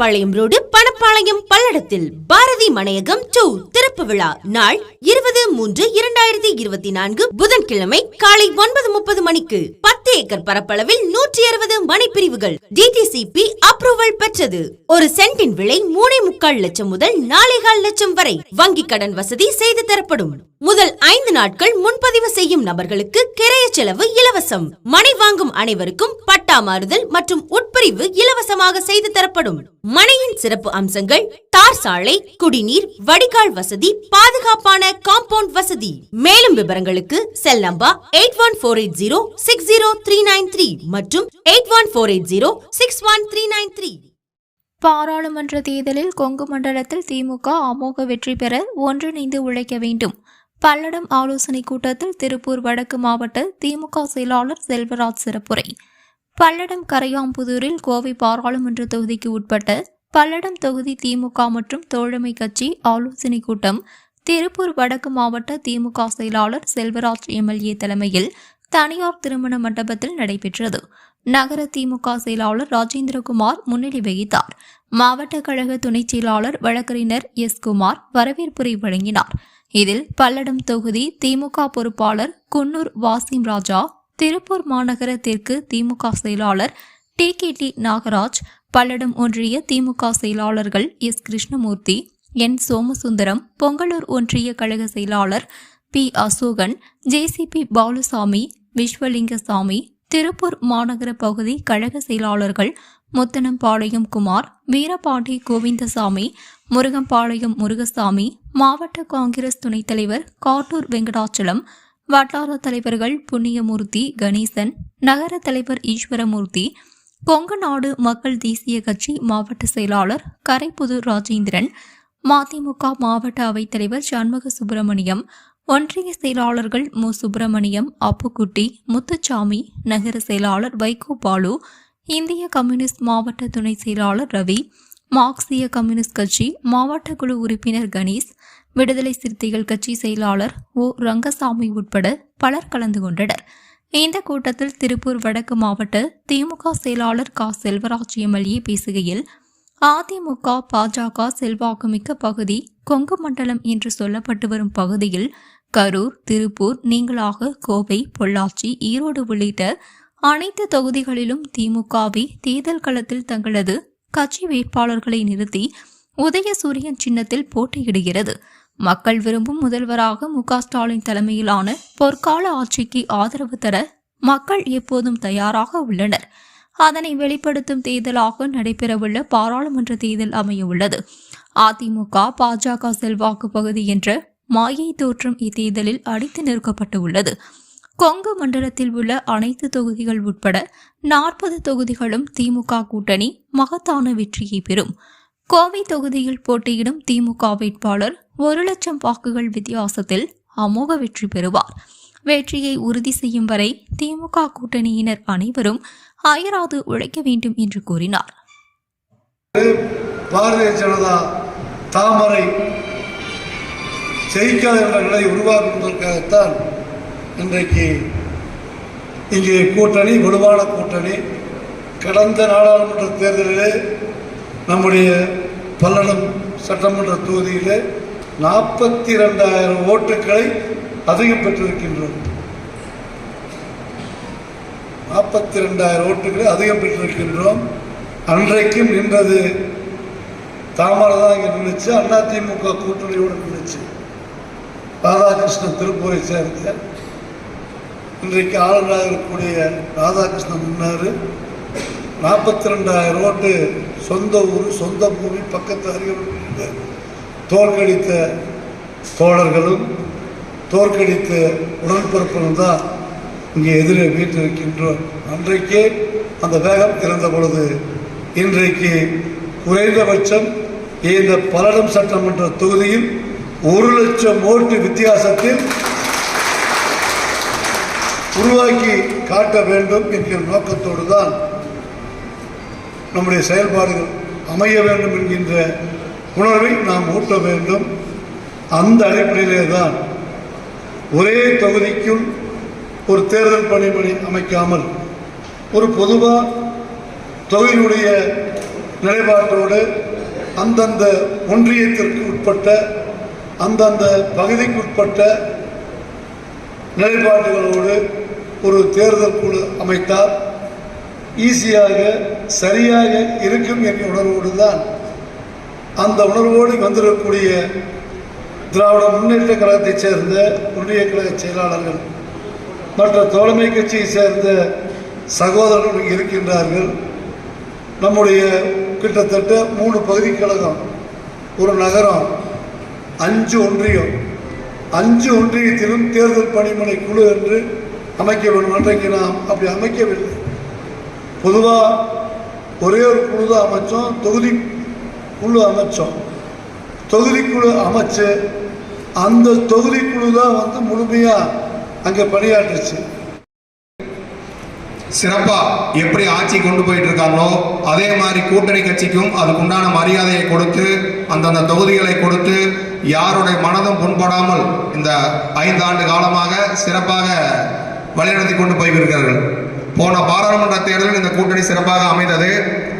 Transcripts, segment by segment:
பாளையம் road Panapalayam பல்லடத்தில் Bharathi மனையகம் two திறப்பு விழா நாள் இருபது மூன்று இரண்டாயிரத்தி இருபத்தி நான்கு புதன்கிழமை காலை ஒன்பது முப்பது மணிக்கு. பத்து ஏக்கர் பரப்பளவில் நூற்றி அறுபது மனைப்பிரிவுகள் டிடிசிபி அப்ரூவல் பெற்றது. ஒரு சென்டின் விலை மூணே முக்கால் லட்சம் முதல் நாலேகால் லட்சம் வரை வங்கி கடன் வசதி செய்து தரப்படும். முதல் ஐந்து நாட்கள் முன்பதிவு செய்யும் நபர்களுக்கு கிரைய செலவு இலவசம். மனை வாங்கும் அனைவருக்கும் பட்டா மாறுதல் மற்றும் உட்பட உட்பிரிவு இலவசமாக செய்து தரப்படும். மனையின் சிறப்பு அம்சங்கள் தார் சாலை குடிநீர் வடிகால் வசதி பாதுகாப்பான காம்பவுண்ட் வசதி. மேலும் விவரங்களுக்கு cell number eight one four eight zero six zero three nine three மற்றும் eight one four eight zero six one three nine three. பாராளுமன்ற தேர்தலில் கொங்கு மண்டலத்தில் திமுக அமோக வெற்றி பெற ஒன்றிணைந்து உழைக்க வேண்டும். பல்லடம் ஆலோசனைக் கூட்டத்தில் திருப்பூர் வடக்கு மாவட்ட திமுக செயலாளர் செல்வராஜ் சிறப்புரை. பல்லடம் கரையாம்புதூரில் கோவை பாராளுமன்ற தொகுதிக்கு உட்பட்ட பல்லடம் தொகுதி திமுக மற்றும் தோழமை கட்சி ஆலோசனைக் கூட்டம் திருப்பூர் வடக்கு மாவட்ட திமுக செயலாளர் செல்வராஜ் எம்எல்ஏ தலைமையில் தனியார் திருமண மண்டபத்தில் நடைபெற்றது. நகர திமுக செயலாளர் ராஜேந்திரகுமார் முன்னிலை வகித்தார். மாவட்ட கழக துணைச் செயலாளர் வழக்கறிஞர் எஸ் குமார் வரவேற்புரை வழங்கினார். இதில் பல்லடம் தொகுதி திமுக பொறுப்பாளர் குன்னூர் வாசிம் ராஜா திருப்பூர் மாநகர தெற்கு திமுக செயலாளர் T K T Nagaraj Palladam ஒன்றிய திமுக செயலாளர்கள் எஸ் கிருஷ்ணமூர்த்தி என் சோமசுந்தரம் பொங்கலூர் ஒன்றிய கழக செயலாளர் பி அசோகன் ஜேசிபி பாலுசாமி விஸ்வலிங்கசாமி திருப்பூர் மாநகர பகுதி கழக செயலாளர்கள் முத்தனம்பாளையம் குமார் வீரபாண்டி கோவிந்தசாமி முருகம்பாளையம் முருகசாமி மாவட்ட காங்கிரஸ் துணைத் தலைவர் காட்டூர் வெங்கடாச்சலம் வட்டார தலைவர்கள் புண்ணியமூர்த்தி கணேசன் நகர தலைவர் ஈஸ்வரமூர்த்தி கொங்கு நாடு மக்கள் தேசிய கட்சி மாவட்ட செயலாளர் கரைப்புது ராஜேந்திரன் மதிமுக மாவட்ட அவைத்தலைவர் சண்முக சுப்பிரமணியம் ஒன்றிய செயலாளர்கள் மு. சுப்பிரமணியம் அப்புக்குட்டி முத்துச்சாமி நகர செயலாளர் வைகோ பாலு இந்திய கம்யூனிஸ்ட் மாவட்ட துணை செயலாளர் ரவி மார்க்சிய கம்யூனிஸ்ட் கட்சி மாவட்ட குழு உறுப்பினர் கணேஷ் விடுதலை சிறுத்தைகள் கட்சி செயலாளர் ஓ. ரங்கசாமி உட்பட பலர் கலந்து கொண்டனர். இந்த கூட்டத்தில் திருப்பூர் வடக்கு மாவட்ட திமுக செயலாளர் க. செல்வராஜ் எம்எல்ஏ பேசுகையில் அதிமுக பாஜக செல்வாக்குமிக்க பகுதி கொங்கு மண்டலம் என்று சொல்லப்பட்டு வரும் பகுதியில் கரூர் திருப்பூர் நீங்களாக கோவை பொள்ளாச்சி ஈரோடு உள்ளிட்ட அனைத்து தொகுதிகளிலும் திமுகவை தேர்தல் களத்தில் தங்களது கட்சி வேட்பாளர்களை நிறுத்தி உதயசூரியன் சின்னத்தில் போட்டியிடுகிறது. மக்கள் விரும்பும் முதல்வராக மு ஸ்டாலின் தலைமையிலான பொற்கால ஆட்சிக்கு ஆதரவு தர மக்கள் எப்போதும் தயாராக உள்ளனர். அதனை வெளிப்படுத்தும் தேர்தலாக நடைபெறவுள்ள பாராளுமன்ற தேர்தல் அமைய உள்ளது அதிமுக பாஜக செல்வாக்கு பகுதி என்ற மாயை தோற்றம் இத்தேர்தலில் அடித்து நிறுக்கப்பட்டு உள்ளது கொங்கு மண்டலத்தில் உள்ள அனைத்து தொகுதிகள் உட்பட நாற்பது தொகுதிகளும் திமுக கூட்டணி மகத்தான வெற்றியை பெறும். கோவை தொகுதியில் போட்டியிடும் திமுக வேட்பாளர் ஒரு லட்சம் வாக்குகள் வித்தியாசத்தில் அமோக வெற்றி பெறுவார். வெற்றியை உறுதி செய்யும் வரை திமுக கூட்டணியினர் அனைவரும் அயராது உழைக்க வேண்டும் என்று கூறினார். பாரதிய ஜனதா தாமரை ஜெயிக்காத என்ற நிலை உருவாக்குவதற்காகத்தான் இன்றைக்கு இங்கே கூட்டணி வலுவான கூட்டணி. கடந்த நாடாளுமன்ற தேர்தலிலே நம்முடைய பல்லடம் சட்டமன்ற தொகுதியில் நாற்பத்தி ரெண்டாயிரம் ஓட்டுக்களை அதிகம் பெற்றிருக்கின்றோம். நாற்பத்தி ரெண்டாயிரம் ஓட்டுகளை அதிகம் பெற்றிருக்கின்றோம். அன்றைக்கும் நின்றது தாமரை தான் இங்கே நின்றுச்சு அதிமுக கூட்டணியோடு நின்றுச்சு ராதாகிருஷ்ணன் திருப்பூரை சேர்ந்த இன்றைக்கு ஆளுநராக இருக்கக்கூடிய ராதாகிருஷ்ணன் நின்னார். நாற்பத்தி ரெண்டாயிரம் ஓட்டு சொந்த ஊர் சொந்த பூமி பக்கத்து அருகில் தோற்கடித்த தோழர்களும் தோற்கடித்த உடன்பிறப்புகளும் தான் இங்கே எதிரே வீட்டிருக்கின்றோம் அன்றைக்கே அந்த வேகம் திறந்த பொழுது இன்றைக்கு குறைந்தபட்சம் இந்த பல்லடம் சட்டமன்ற தொகுதியில் ஒரு லட்சம் ஓட்டு வித்தியாசத்தில் உருவாக்கி காட்ட வேண்டும் என்கிற நோக்கத்தோடு தான் நம்முடைய செயல்பாடுகள் அமைய வேண்டும் என்கின்ற உணர்வை நாம் ஊட்ட வேண்டும். அந்த அடிப்படையிலே தான் ஒரே தொகுதிக்குள் ஒரு தேர்தல் பணிமணி அமைக்காமல் ஒரு பொதுவாக தொகுதியினுடைய நிலைப்பாட்டோடு அந்தந்த ஒன்றியத்திற்கு உட்பட்ட அந்தந்த பகுதிக்குட்பட்ட நிலைப்பாடுகளோடு ஒரு தேர்தல் குழு அமைத்தால் ஈஸியாக சரியாக இருக்கும் என்ற உணர்வோடு தான் அந்த உணர்வோடு வந்திருக்கக்கூடிய திராவிட முன்னேற்ற கழகத்தைச் சேர்ந்த ஒன்றிய கழக செயலாளர்கள் மற்ற தோழமை கட்சியை சேர்ந்த சகோதரர்கள் இருக்கின்றார்கள். நம்முடைய கிட்டத்தட்ட மூணு பகுதி கழகம் ஒரு நகரம் அஞ்சு ஒன்றியம். அஞ்சு ஒன்றியத்திலும் தேர்தல் பணிமனை குழு என்று அமைக்க வேண்டும் அன்றைக்கு நாம் அப்படி அமைக்கவில்லை. பொதுவாக ஒரே ஒரு குழு தான் அமைச்சோம் தொகுதி குழு அமைச்சோம். தொகுதிக்குழு அமைச்சு அந்த தொகுதிக்குழு தான் வந்து முழுமையாக அங்கே பணியாற்றுச்சு. சிறப்பா எப்படி ஆட்சி கொண்டு போயிட்டு இருக்காங்களோ அதே மாதிரி கூட்டணி கட்சிக்கும் அதுக்குண்டான மரியாதையை கொடுத்து அந்தந்த தொகுதிகளை கொடுத்து யாருடைய மனதும் புண்படாமல் இந்த ஐந்து ஆண்டு காலமாக சிறப்பாக வழிநடத்தி கொண்டு போய்விருக்கிறார்கள் போன பாராளுமன்ற தேர்தலில் இந்த கூட்டணி சிறப்பாக அமைந்தது.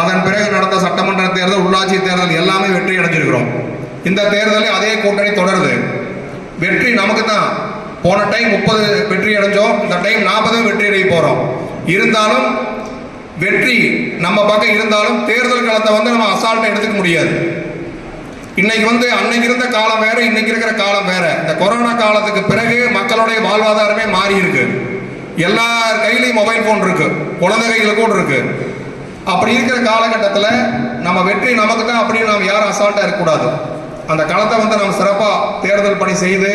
அதன் பிறகு நடந்த சட்டமன்ற தேர்தல் உள்ளாட்சி தேர்தல் எல்லாமே வெற்றி அடைஞ்சிருக்கிறோம். இந்த தேர்தலில் அதே கூட்டணி தொடருது. வெற்றி நமக்கு தான் போன டைம் முப்பது வெற்றி அடைஞ்சோம். இந்த டைம் நாற்பதும் வெற்றி அடைய போகிறோம் இருந்தாலும் வெற்றி நம்ம பக்கம் இருந்தாலும் தேர்தல் காலத்தை வந்து நம்ம அசால்ட்டை எடுத்துக்க முடியாது. இன்னைக்கு வந்து அன்னைக்கு இருந்த காலம் வேற இன்னைக்கு இருக்கிற காலம் வேற. இந்த கொரோனா காலத்துக்கு பிறகு மக்களுடைய வாழ்வாதாரமே மாறி இருக்கு எல்லார் கையிலையும் மொபைல் ஃபோன் இருக்கு. குழந்தை கையில் கூட இருக்கு. அப்படி இருக்கிற காலகட்டத்தில் நம்ம வெற்றி நமக்கு தான் அப்படின்னு நாம் யாரும் அசால்ட்டாக இருக்கக்கூடாது. அந்த களத்தை வந்து நாம் சிறப்பாக தேர்தல் பணி செய்து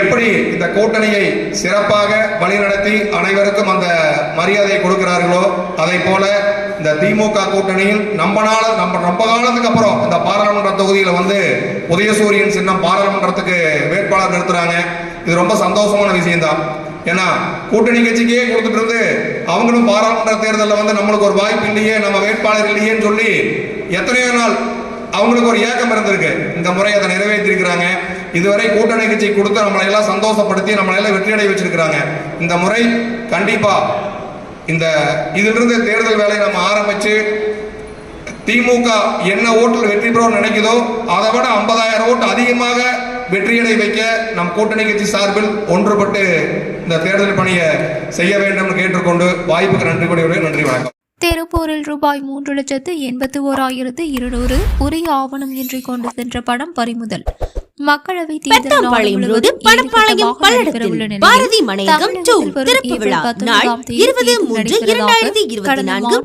எப்படி இந்த கூட்டணியை சிறப்பாக வழிநடத்தி அனைவருக்கும் அந்த மரியாதையை கொடுக்கிறார்களோ அதை போல இந்த திமுக கூட்டணியில் நம்ம நாள் நம்ம ரொம்ப காலத்துக்கு அப்புறம் இந்த பாராளுமன்ற தொகுதியில் வந்து உதயசூரியன் சின்னம் பாராளுமன்றத்துக்கு வேட்பாளர் நிறுத்துறாங்க. இது ரொம்ப சந்தோஷமான விஷயம்தான். ஏன்னா கூட்டணி கட்சிக்கே கொடுத்துட்டு இருந்து அவங்களும் பாராளுமன்ற தேர்தலில் வந்து நம்மளுக்கு ஒரு வாய்ப்பு இல்லையே நம்ம வேட்பாளர் இல்லையேன்னு சொல்லி எத்தனையோ நாள் அவங்களுக்கு ஒரு ஏக்கம் இருந்திருக்கு. இந்த முறை அதை நிறைவேற்றிருக்கிறாங்க. இதுவரை கூட்டணி கட்சி கொடுத்து நம்மளை எல்லாம் சந்தோஷப்படுத்தி நம்மளை எல்லாம் வெற்றியடை வச்சிருக்கிறாங்க. இந்த முறை கண்டிப்பா இந்த இதிலிருந்து தேர்தல் வேலையை நம்ம ஆரம்பிச்சு திமுக என்ன ஓட்டில் வெற்றி பெறும் நினைக்குதோ அதை விட ஐம்பதாயிரம் ஓட்டு அதிகமாக வெற்றியடை வைக்க நம் கூட்டணி கட்சி சார்பில் ஒன்றுபட்டு இந்த தேர்தல் பணியை செய்ய வேண்டும் கேட்டுக்கொண்டு வாய்ப்புக்கு நன்றி கூடிய நன்றி வணக்கம். திருப்பூரில் ரூபாய் மூன்று லட்சத்து எண்பத்தி ஓராயிரத்து இருநூறு உரிய ஆவணம் இன்றி கொண்டு சென்ற படம் பறிமுதல். மக்களவை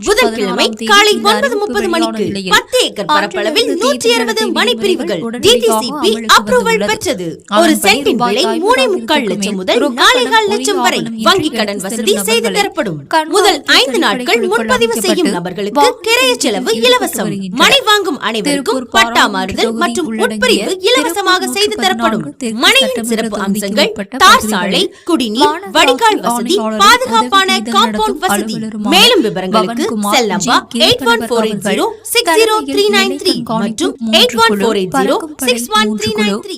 புதன்கிழமை காலை ஒன்பது முப்பது மணிக்கு பத்து ஏக்கர் பரப்பளவில் நூற்றி அறுபது மணிப்பிரிவுகள் டிடிசிபி அப்ரூவல் பெற்றது. ஒரு சென்டின் விலை மூணே முக்கால் லட்சம் முதல் நாலேகால் பணம் லட்சம் வரை ஆவணம் வங்கி இன்றி கடன் வசதி செய்து தரப்படும் முதல் ஐந்து நாட்கள் முன்பதிவு செய்யும் நபர்களுக்கு கிரைய செலவு இலவசம். மனை வாங்கும் அனைவருக்கும் பட்டா மாறுதல் மற்றும் உட்பிரிவு இலவசமாக செய்து தரப்படும் மனையின் சிறப்பு அம்சங்கள் தார் சாலை குடிநீர் வடிகால் வசதி பாதுகாப்பான காம்பவுண்ட் வசதி மேலும் விவரங்களுக்கு Pavankumar cell number G. K. Eight one four eight zero six zero three nine three மற்றும் eight one four eight zero six one three nine three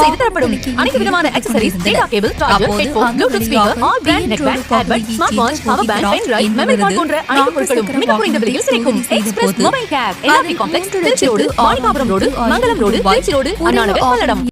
செய்து தரப்படும். அனைத்து அனைத்து விதமான accessories data cable charger headphone bluetooth speaker all brand neck band headpad smart watch power bank pen drive memory card போன்ற அனைத்து பொருட்களும் மிக குறைந்த விலையில் கிடைக்கும். Express mobile cap LRT complex Trichy road Mangalam road Trichy road Anna Nagar Palladam